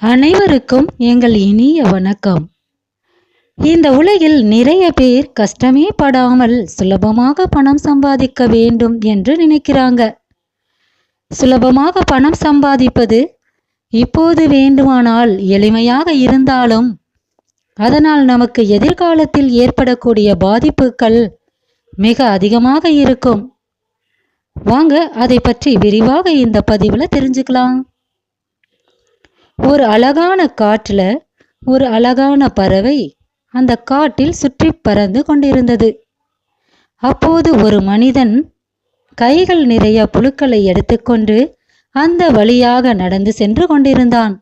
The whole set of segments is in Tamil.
அனைவருக்கும் எங்கள் இனிய வணக்கம். இந்த உலகில் நிறைய பேர் கஷ்டமே படாமல் சுலபமாக பணம் சம்பாதிக்க வேண்டும் என்று நினைக்கிறாங்க. சுலபமாக பணம் சம்பாதிப்பது இப்போது வேண்டுமானால் எளிமையாக இருந்தாலும் அதனால் நமக்கு எதிர்காலத்தில் ஏற்படக்கூடிய பாதிப்புகள் மிக அதிகமாக இருக்கும். வாங்க அதை பற்றி விரிவாக இந்த பதிவில் தெரிஞ்சுக்கலாம். ஒரு அழகான காட்டில் ஒரு அழகான பறவை அந்த காட்டில் சுற்றி பறந்து கொண்டிருந்தது. அப்போது ஒரு மனிதன் கைகள் நிறைய புழுக்களை எடுத்துக்கொண்டு அந்த வழியாக நடந்து சென்று கொண்டிருந்தான்.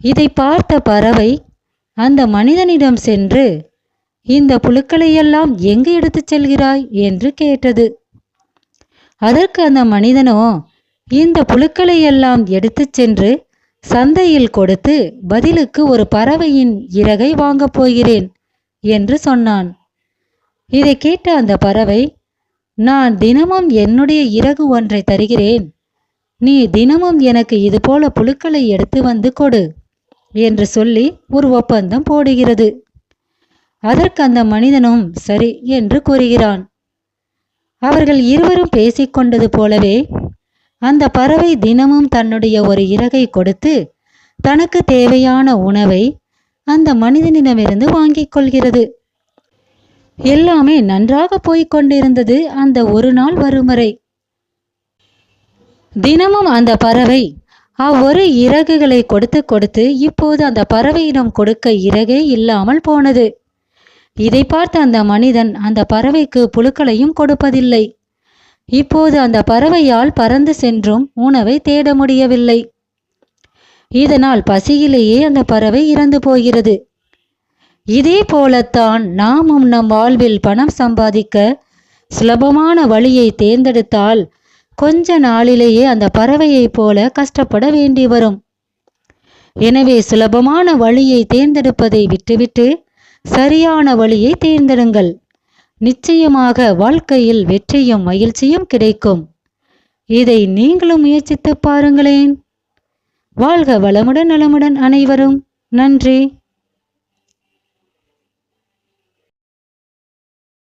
இதை பார்த்த பறவை அந்த மனிதனிடம் சென்று இந்த புழுக்களையெல்லாம் எங்கு எடுத்துச் செல்கிறாய்? என்று கேட்டது. அதற்கு அந்த மனிதனோ இந்த புழுக்களையெல்லாம் எடுத்துச் சென்று சந்தையில் கொடுத்து பதிலுக்கு ஒரு பறவையின் இறகை வாங்கப் போகிறேன் என்று சொன்னான். இதை கேட்ட அந்த பறவை நான் தினமும் என்னுடைய இறகு ஒன்றை தருகிறேன். நீ தினமும் எனக்கு இதுபோல புழுக்களை எடுத்து வந்து கொடு என்று சொல்லி ஒரு ஒப்பந்தம் போடுகிறது. அதற்கு அந்த மனிதனும் சரி என்று கூறுகிறான். அவர்கள் இருவரும் பேசிக்கொண்டது போலவே அந்த பறவை தினமும் தன்னுடைய ஒரு இறகை கொடுத்து தனக்கு தேவையான உணவை அந்த மனிதனிடமிருந்து வாங்கிக் கொள்கிறது. எல்லாமே நன்றாக போய்க் கொண்டிருந்தது அந்த ஒரு நாள் வருமுறை தினமும் அந்த பறவை அவ்வொரு இறகுகளை கொடுத்து கொடுத்து இப்போது அந்த பறவையிடம் கொடுக்க இறகே இல்லாமல் போனது. இதை பார்த்த அந்த மனிதன் அந்த பறவைக்கு புழுக்களையும் கொடுப்பதில்லை. இப்போது அந்த பறவையால் பறந்து சென்றும் உணவை தேட முடியவில்லை. இதனால் பசியிலேயே அந்த பறவை இறந்து போகிறது. இதே போலத்தான் நாமும் நம் வாழ்வில் பணம் சம்பாதிக்க சுலபமான வழியை தேர்ந்தெடுத்தால் கொஞ்ச நாளிலேயே அந்த பறவையைப் போல கஷ்டப்பட வேண்டி வரும். எனவே சுலபமான வழியை தேர்ந்தெடுப்பதை விட்டுவிட்டு சரியான வழியை தேர்ந்தெடுங்கள். நிச்சயமாக வாழ்க்கையில் வெற்றியும் மகிழ்ச்சியும் கிடைக்கும். இதை நீங்களும் முயற்சித்து பாருங்களேன். வாழ்க வளமுடன் நலமுடன் அனைவரும். நன்றி.